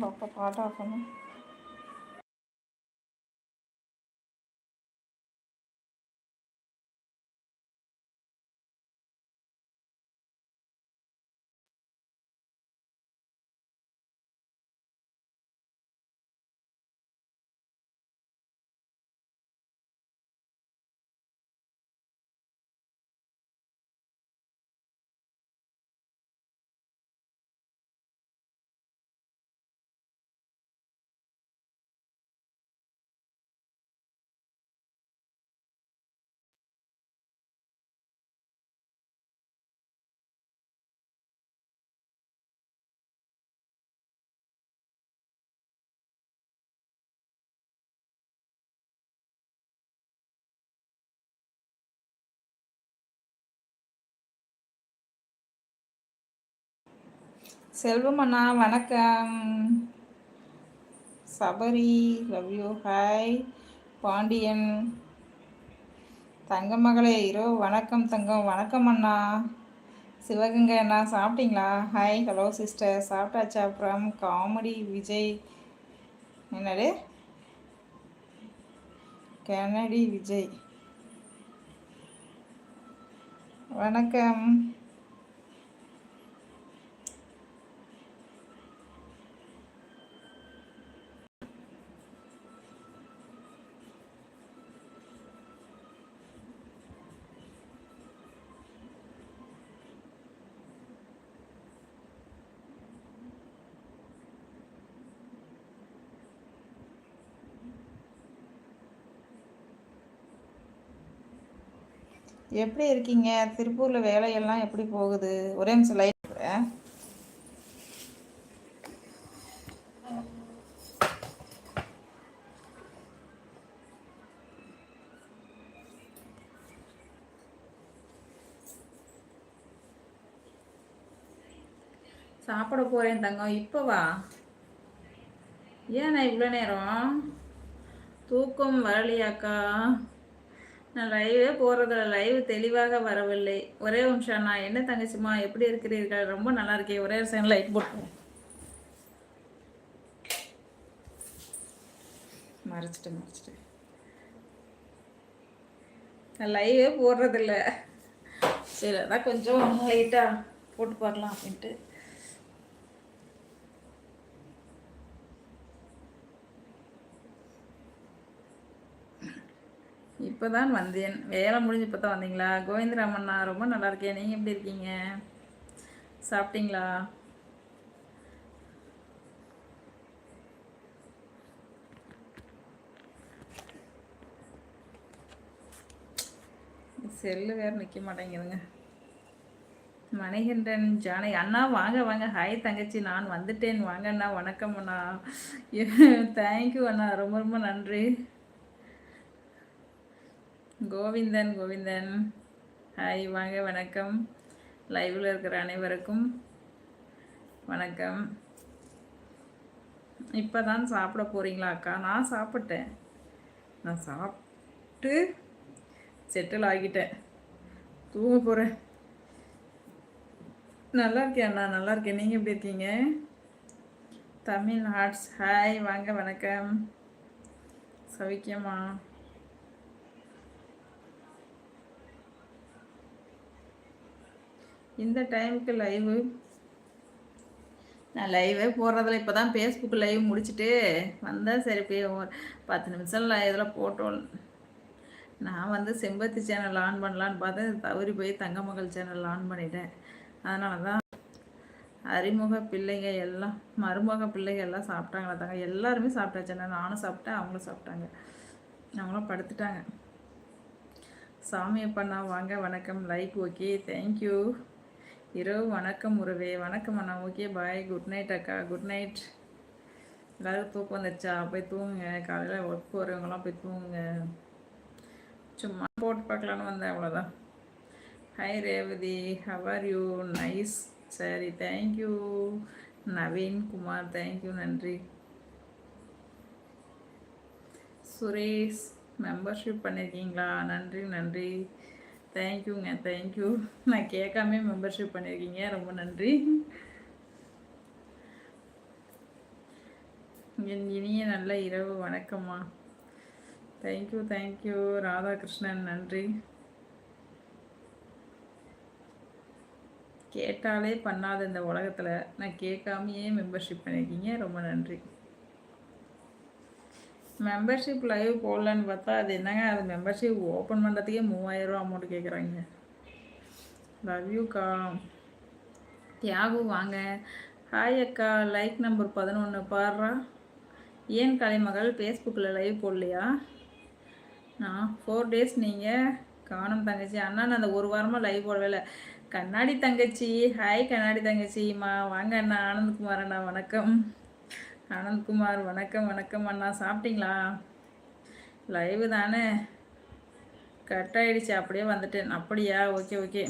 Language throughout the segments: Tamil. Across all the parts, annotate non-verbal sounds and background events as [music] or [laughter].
பாப்பா பாட்டு செல்வம் அண்ணா வணக்கம். Sabari love you hi Pandian தங்க மகளே இரவு வணக்கம் தங்கம் வணக்கம் அண்ணா. சிவகங்கை அண்ணா சாப்பிட்டீங்களா? ஹாய் ஹலோ சிஸ்டர் சாப்பிட்டாச்சா? அப்புறம் காமெடி விஜய். என்னடு கனடி விஜய். வணக்கம். எப்படி இருக்கீங்க? திருப்பூரில் வேலையெல்லாம் எப்படி போகுது? ஒரே நிமிஷம் லைட் சாப்பிட போகிறேன் தங்கம் இப்போ வா. ஏன் நான் இவ்வளோ நேரம்? தூக்கம் வரலையாக்கா? நான் லைவே போகிறதில்ல லைவ் தெளிவாக வரவில்லை. ஒரே நிமிஷம் நான் என்ன தங்கச்சிம்மா எப்படி இருக்கிறீர்கள்? ரொம்ப நல்லா இருக்கேன் ஒரே நிமிஷம் லைட் போட்டு மறைச்சிட்டு மறைச்சிட்டு நான் லைவே போடுறதில்ல சரி அதான் கொஞ்சம் லைட்டாக போட்டு பார்க்கலாம் அப்படின்ட்டு. இப்போ தான் வந்தேன். வேலை முடிஞ்சு இப்போ தான் வந்தீங்களா? கோவிந்தராமண்ணா ரொம்ப நல்லா இருக்கேன் நீங்கள் எப்படி இருக்கீங்க? சாப்பிட்டீங்களா? செல்லு வேறு நிற்க மாட்டேங்குதுங்க. மணிகண்டன் ஜானை அண்ணா வாங்க வாங்க. ஹாய் தங்கச்சி. நான் வந்துட்டேன். வாங்க அண்ணா. வணக்கம் அண்ணா. தேங்க்யூ அண்ணா. ரொம்ப ரொம்ப நன்றி. கோவிந்தன் கோவிந்தன். ஹாய் வாங்க வணக்கம். லைவில் இருக்கிற அனைவருக்கும் வணக்கம். இப்போ தான் சாப்பிட போகிறீங்களா அக்கா? நான் சாப்பிட்டேன். நான் சாப்பிட்டு செட்டில் ஆகிட்டேன். தூங்க போகிறேன் நல்லா இருக்கேன் அண்ணா. நல்லா இருக்கேன். நீங்கள் எப்படி இருக்கீங்க? தமிழ் ஹார்ட்ஸ் ஹாய் வாங்க வணக்கம். சவிக்கியம்மா இந்த டைமுக்கு லைவு நான் லைவே போடுறதில்ல. இப்போ தான் ஃபேஸ்புக் லைவ் முடிச்சுட்டு வந்தேன் சரி போய் பத்து நிமிஷம் இதில் போட்டோம். நான் வந்து செம்பத்தி சேனல் ஆன் பண்ணலான்னு பார்த்தேன். தவறி போய் தங்கமகள் சேனல் ஆன் பண்ணிட்டேன். அதனால தான் அறிமுக பிள்ளைங்க எல்லாம் மருமக பிள்ளைங்க எல்லாம் சாப்பிட்டாங்களா தாங்க. எல்லாருமே சாப்பிட்டாச்சு நானும் சாப்பிட்டேன் அவங்களும் சாப்பிட்டாங்க. அவங்களும் படுத்துட்டாங்க. சாமியை பண்ணா வாங்க. வணக்கம். லைக் ஓகே தேங்க்யூ இரவு வணக்கம் உறவே. வணக்கம் அண்ணா. ஓகே பாய் குட் நைட் அக்கா. குட் நைட் எல்லோரும் தூக்கம் வந்துச்சா போய் தூங்குங்க. காலையில் ஒர்க் போகிறவங்களாம் போய் தூங்குங்க. சும்மா போட்டு பார்க்கலான்னு வந்தேன் அவ்வளோதான் hi Revathi. How are you nice சரி thank you Naveen Kumar thank you நன்றி. சுரேஷ் மெம்பர்ஷிப் பண்ணியிருக்கீங்களா நன்றி நன்றி. தேங்க்யூங்க தேங்க்யூ [laughs] நான் கேட்காமே மெம்பர்ஷிப் பண்ணியிருக்கீங்க ரொம்ப நன்றி. என் இனிய நல்ல இரவு வணக்கம்மா. தேங்க்யூ தேங்க்யூ ராதாகிருஷ்ணன் நன்றி. கேட்டாலே பண்ணாத இந்த உலகத்தில். நான் கேட்காமையே மெம்பர்ஷிப் பண்ணியிருக்கீங்க ரொம்ப நன்றி. மெம்பர்ஷிப் லைவ் போடலான்னு பார்த்தா அது என்னங்க? அது மெம்பர்ஷிப் ஓப்பன் பண்ணுறதுக்கே மூவாயிரரூவா அமௌண்ட் கேட்குறாங்க லவ் யூக்கா தியாகு வாங்க. ஹாய் அக்கா. லைக் நம்பர் பதினொன்று பாடுறா. ஏன் கலைமகள் ஃபேஸ்புக்கில் லைவ் போடலையா? நான் ஃபோர் டேஸ் நீங்கள் காணும் தங்கச்சி. அண்ணா நான் அந்த ஒரு வாரமாக லைவ் போடவே இல்லை. கண்ணாடி தங்கச்சி. ஹாய் கண்ணாடி தங்கச்சிம்மா. வாங்க அண்ணா. ஆனந்த்குமார் அண்ணா வணக்கம். ஆனந்த்குமார் வணக்கம் வணக்கம் அண்ணா. சாப்பிட்டீங்களா? லைவு தானே. கட் ஆகிடுச்சு அப்படியே வந்துட்டேன். அப்படியா? ஓகே ஓகே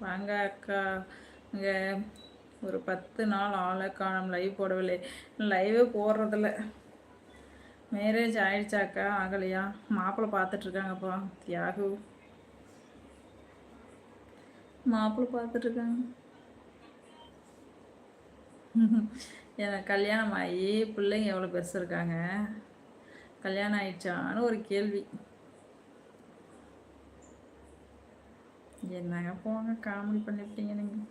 வாங்க அக்கா. இங்கே ஒரு பத்து நாள் ஆளை காணும். லைவ் போடவில்லை. லைவே போடுறதில்ல. மேரேஜ் ஆயிடுச்சாக்கா ஆகலையா? மாப்பிள்ளை பார்த்துட்ருக்காங்கப்பா தியாகு மாப்பிள்ளை பார்த்துட்ருக்காங்க எனக்கு கல்யாணம் ஆகி பிள்ளைங்க எவ்வளோ பெருசு இருக்காங்க? கல்யாணம் ஆயிடுச்சான்னு ஒரு கேள்வி. என்னங்க போங்க காமெடி பண்ணிவிட்டீங்க நீங்கள்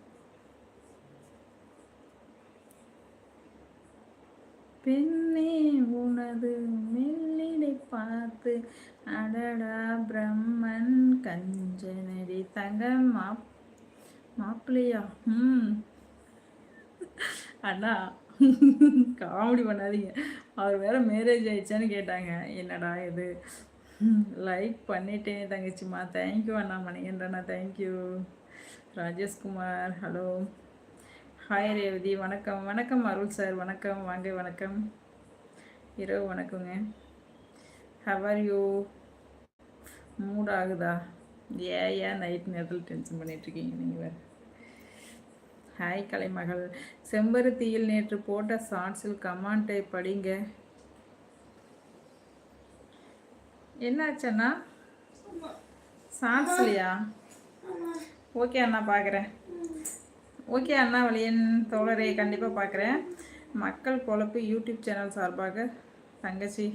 பெண்ணே உனது மெல்லிடை பார்த்து அடடா பிரம்மன் கஞ்சனடி தங்க மாப் மாப்பிள்ளையா? ம் அண்ணா காமெடி பண்ணாதீங்க. அவர் வேற மேரேஜ் ஆயிடுச்சான்னு கேட்டாங்க. என்னடா இது? லைக் பண்ணிட்டேன் தங்கச்சிம்மா. தேங்க்யூ அண்ணா மணிகண்டண்ணா thank you Rajeshkumar hello hi Revathi. வணக்கம். வணக்கம் அருள் சார் வணக்கம். வாங்க வணக்கம். இரவு வணக்கங்க. ஹவர் யூ மூட் ஆகுதா? ஏன் ஏன் நைட் நேரத்தில் டென்ஷன் பண்ணிகிட்ருக்கீங்க நீங்கள் வேறு. ஹாய் கலைமகள் செம்பருத்தியில் நேற்று போட்ட ஷார்ட்ஸில் கமாண்டை படிங்க. என்னாச்சண்ணா ஷார்ட்ஸ்லையா ஓகே அண்ணா பார்க்குறேன் ஓகே அண்ணா வழியன் தோழரை கண்டிப்பாக பார்க்குறேன் மக்கள் பொழப்பு யூடியூப் சேனல் சார்பாக தங்கச்சி.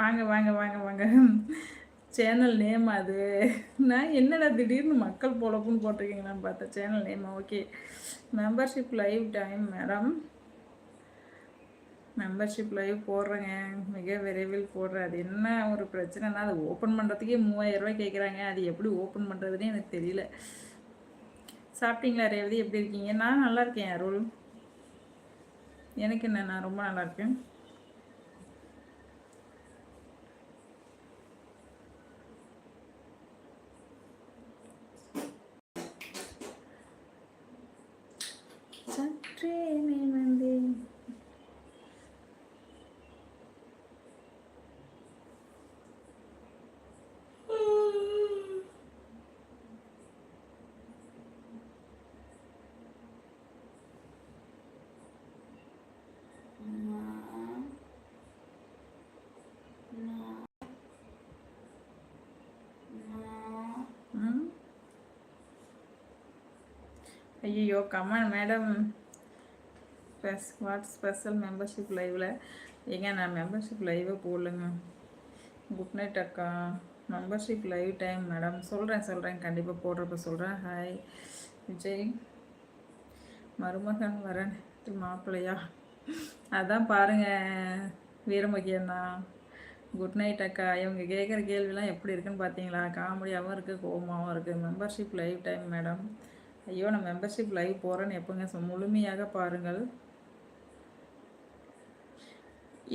வாங்க வாங்க வாங்க வாங்க. சேனல் நேம் அது. நான் என்னடா திடீர்னு மக்கள் பொழப்புன்னு போட்டிருக்கீங்களான்னு பார்த்தேன். Channel name okay membership live time madam membership live போடுறேங்க. மிக விரைவில் போடுறேன். அது என்ன ஒரு பிரச்சனைனா அது ஓப்பன் பண்ணுறதுக்கே மூவாயிரரூவா கேட்குறாங்க அது எப்படி ஓப்பன் பண்ணுறதுனே எனக்கு தெரியல. சாப்பிட்டீங்களா ரேவதி? எப்படி இருக்கீங்க? நான் நல்லா இருக்கேன் அருள். எனக்கு என்ன? நான் ரொம்ப நல்லா இருக்கேன். ஐயோ கமெண்ட் மேடம் ஸ்பெஸ் வாட் ஸ்பெஷல் மெம்பர்ஷிப் லைவில் ஏங்க நான் மெம்பர்ஷிப் லைவே போடலங்க. குட் நைட் அக்கா. மெம்பர்ஷிப் லைவ் டைம் மேடம் சொல்கிறேன் சொல்கிறேன் கண்டிப்பாக போடுறப்ப சொல்கிறேன் ஹாய் விஜய். மருமகன் வரேன் மாப்பிள்ளையா? அதான் பாருங்கள் வீரமகி குட் நைட் அக்கா. இவங்க கேட்குற கேள்விலாம் எப்படி இருக்குன்னு பார்த்தீங்களா காமெடியாகவும் இருக்குது கோபமாகவும் இருக்குது மெம்பர்ஷிப் லைவ் டைம் மேடம் ஐயோ நான் மெம்பர்ஷிப் லைவ் போகிறேன்னு எப்போங்க முழுமையாக பாருங்கள்.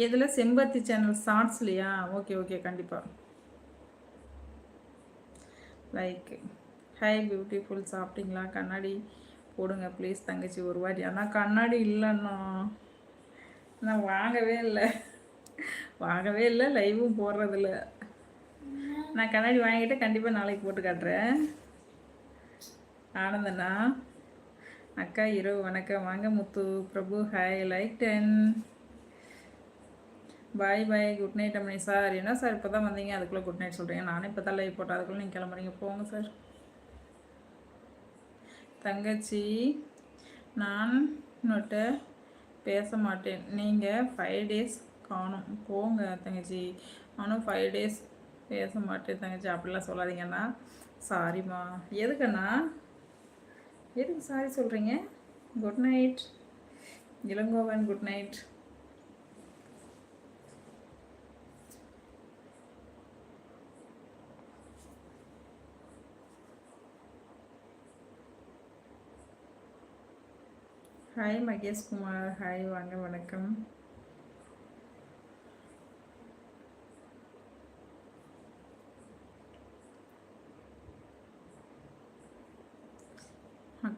இதில் செம்பருத்தி சேனல் ஷார்ட்ஸ்லையா ஓகே ஓகே கண்டிப்பாக லைக் ஹை பியூட்டிஃபுல் சாப்பிட்டீங்களா? கண்ணாடி போடுங்க ப்ளீஸ் தங்கச்சி. ஒரு வாட்டி. ஆனால் கண்ணாடி இல்லைன்னா நான் வாங்கவே இல்லை. வாங்கவே இல்லை லைவும் போடுறதில்ல. நான் கண்ணாடி வாங்கிட்டு கண்டிப்பாக நாளைக்கு போட்டு காட்டுறேன். ஆனந்தண்ணா அக்கா இரவு வணக்கம். வாங்க Muthu Prabhu hi like ten bye bye good night அம்மணி சார் என்ன சார் இப்போ தான் வந்தீங்க? அதுக்குள்ளே குட் நைட் சொல்கிறீங்க நானே இப்போ தான் லைவ் போட்டேன். அதுக்குள்ளே நீங்கள் கிளம்புறீங்க. போங்க சார் தங்கச்சி நான் இன்னொட்ட பேச மாட்டேன். நீங்கள் ஃபைவ் டேஸ் காணும். போங்க தங்கச்சி. நானும் ஃபைவ் டேஸ் பேச மாட்டேன் தங்கச்சி. அப்படிலாம் சொல்லாதீங்கண்ணா. சாரிம்மா எதுக்குண்ணா? எதுக்கு சாரி சொல்கிறீங்க good night Ilangovan good night hi Mahesh Kumar hi வாங்க வணக்கம்.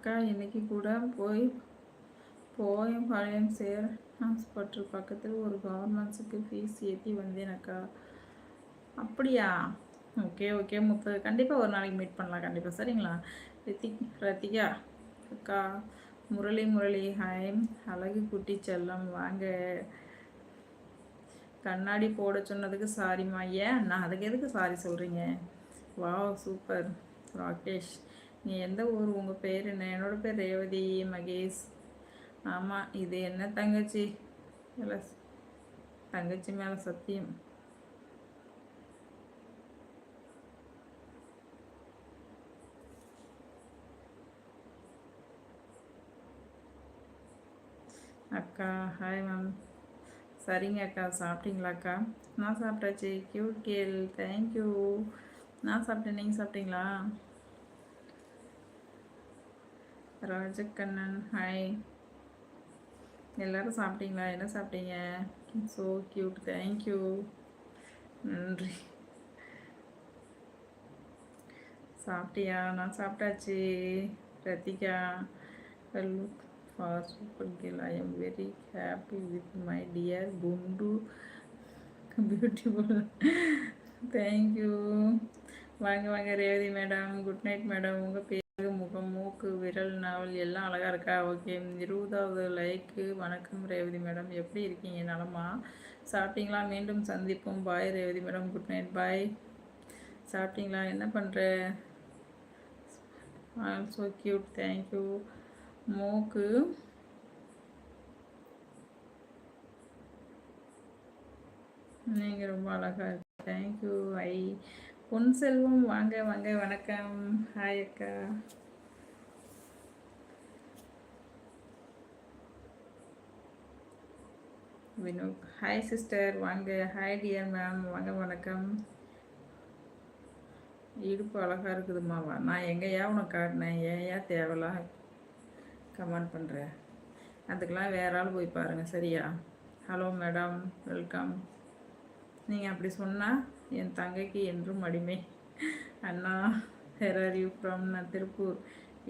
அக்கா இன்னைக்கு கூட போய் போயும் பாளையம் சேர் ஹாஸ்பிட்டல் பக்கத்தில் ஒரு கவர்மெண்ட்ஸுக்கு ஃபீஸ் ஏற்றி வந்தேன் அக்கா. அப்படியா? ஓகே ஓகே முப்பது கண்டிப்பாக ஒரு நாளைக்கு மீட் பண்ணலாம் கண்டிப்பாக சரிங்களா? ரித்திக் ரத்திகா அக்கா முரளி முரளி ஹாய் அழகு குட்டி செல்லம் வாங்க. கண்ணாடி போட சொன்னதுக்கு சாரிம்மா ஏன் நான் அதுக்கு எதுக்கு சாரி சொல்கிறீங்க வா சூப்பர் ராகேஷ். நீ எந்த ஊர்? உங்கள் பேர் என்ன? என்னோட பேர் ரேவதி மகேஷ். ஆமாம் இது என்ன தங்கச்சி? இல்லை தங்கச்சி மேலே சத்தியம். அக்கா ஹாய் மேம் சரிங்க அக்கா சாப்பிட்டீங்களாக்கா நான் சாப்பிட்டாச்சு. கியூட் கேள் தேங்க்யூ நான் சாப்பிட்டேன். நீங்கள் சாப்பிட்டீங்களா? ராஜக்கண்ணன் ஹாய் எல்லோரும் சாப்பிட்டீங்களா? என்ன சாப்பிட்டீங்க? ஸோ க்யூட் தேங்க்யூ நன்றி. சாப்பிட்டியா? நான் சாப்பிட்டாச்சு. Rathika look for super girl I am very happy with my dear குண்டு பியூட்டிஃபுல் தேங்க்யூ வாங்க வாங்க Revathi madam good night madam உங்கள் பேர்? முகம் மூக்கு விரல் நாவல் எல்லாம் அழகாக இருக்கா? ஓகே. இருபதாவது லைக்கு வணக்கம் ரேவதி மேடம். எப்படி இருக்கீங்க? நலமா? சாப்பிட்டீங்களா? மீண்டும் சந்திப்போம். Bye Revathi madam. Good night. Bye. சாப்பிட்டீங்களா? என்ன பண்ணுற ஆல்சோ க்யூட் தேங்க்யூ மூக்கு. நீங்கள் ரொம்ப அழகாக இருக்கு. தேங்க்யூ ஐ பொன் செல்வம் வாங்க வாங்க. வணக்கம். ஹாய் அக்கா. வினோக் ஹாய் சிஸ்டர் வாங்க. ஹாய் டியர் மேம் வாங்க வணக்கம். இடுப்பு அழகாக இருக்குதுமாவா நான் எங்கேயா உனக்கு காட்டினேன்? ஏன் ஏன் தேவலாம் கமெண்ட் பண்ணுறேன் அதுக்கெலாம் வேற ஆள் போய் பாருங்கள் சரியா? ஹலோ மேடம் வெல்கம் நீங்கள் அப்படி சொன்னால் என் தங்கைக்கு என்றும் அடிமை. அண்ணா ஹெரர் யூ ஃப்ரம் நான் திருப்பூர்.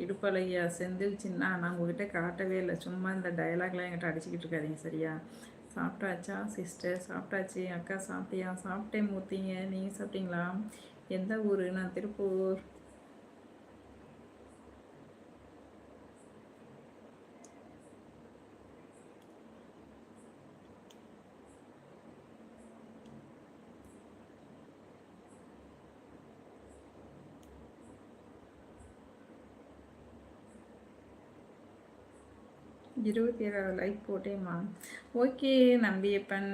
இடுப்பழகியா? செந்தில் சின்ன நான் உங்ககிட்ட காட்டவே இல்லை. சும்மா இந்த டைலாக்லாம் என்கிட்ட அடிச்சுக்கிட்டு இருக்காதிங்க. சரியா? சாப்பிட்டாச்சா சிஸ்டர் சாப்பிட்டாச்சு அக்கா சாப்பிட்டியா? சாப்பிட்டேன் மூர்த்திங்க. நீங்கள் சாப்பிட்டீங்களா? எந்த ஊர்? நான் திருப்பூர். இருபத்தி ஏழாவது லைக் போட்டேம்மா. ஓகே நம்பியப்பன்.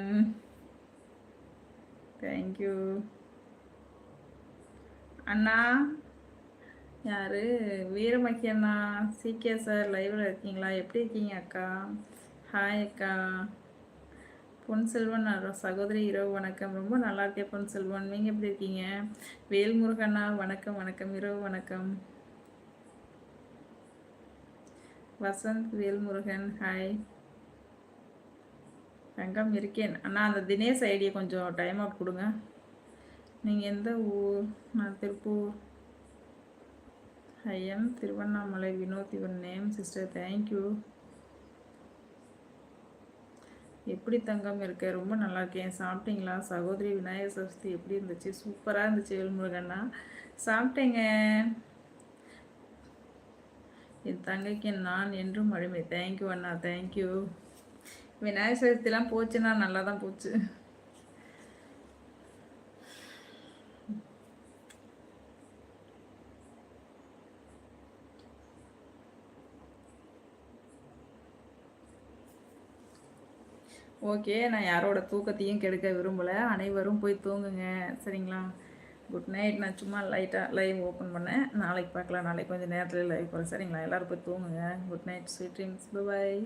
தேங்க்யூ அண்ணா யார்? வீரமக்கி அண்ணா சீக்கிய சார் லைவில் இருக்கீங்களா? எப்படி இருக்கீங்க அக்கா? ஹாய் அக்கா. பொன் செல்வன் சகோதரி இரவு வணக்கம். ரொம்ப நல்லா இருக்கேன் பொன் செல்வன். நீங்கள் எப்படி இருக்கீங்க? வேல்முருகண்ணா வணக்கம் வணக்கம். இரவு வணக்கம். வசந்த் வேல்முருகன் ஹாய் தங்கம் இருக்கேன். அண்ணா அந்த தினேஷ் ஐடியை கொஞ்சம் டைம் அவுட் கொடுங்க. நீங்கள் எந்த ஊர்? நான் Tiruppur. I'm Tiruvannamalai Vinoth your name sister thank you எப்படி தங்கம் இருக்க? ரொம்ப நல்லா இருக்கேன். சாப்பிட்டீங்களா? சகோதரி விநாயகர் சதுர்த்தி எப்படி இருந்துச்சு? சூப்பராக இருந்துச்சு வேல்முருகண்ணா சாப்பிட்டேங்க. என் தங்கைக்கு நான் என்றும் அடிமை தேங்க்யூ அண்ணா தேங்க்யூ விநாயகர் சதுர்த்திலாம் போச்சுன்னா நல்லா தான் போச்சு. ஓகே நான் யாரோட தூக்கத்தையும் கெடுக்க விரும்பலை. அனைவரும் போய் தூங்குங்க. சரிங்களா? குட் நைட் நான் சும்மா லைட்டாக லைவ் ஓப்பன் பண்ணேன். நாளைக்கு பார்க்கலாம். நாளைக்கு கொஞ்சம் நேரத்தில் லைவ் போகிறேன் சரிங்களா? எல்லோரும் போய் தூங்குங்க. Good night sweet dreams bye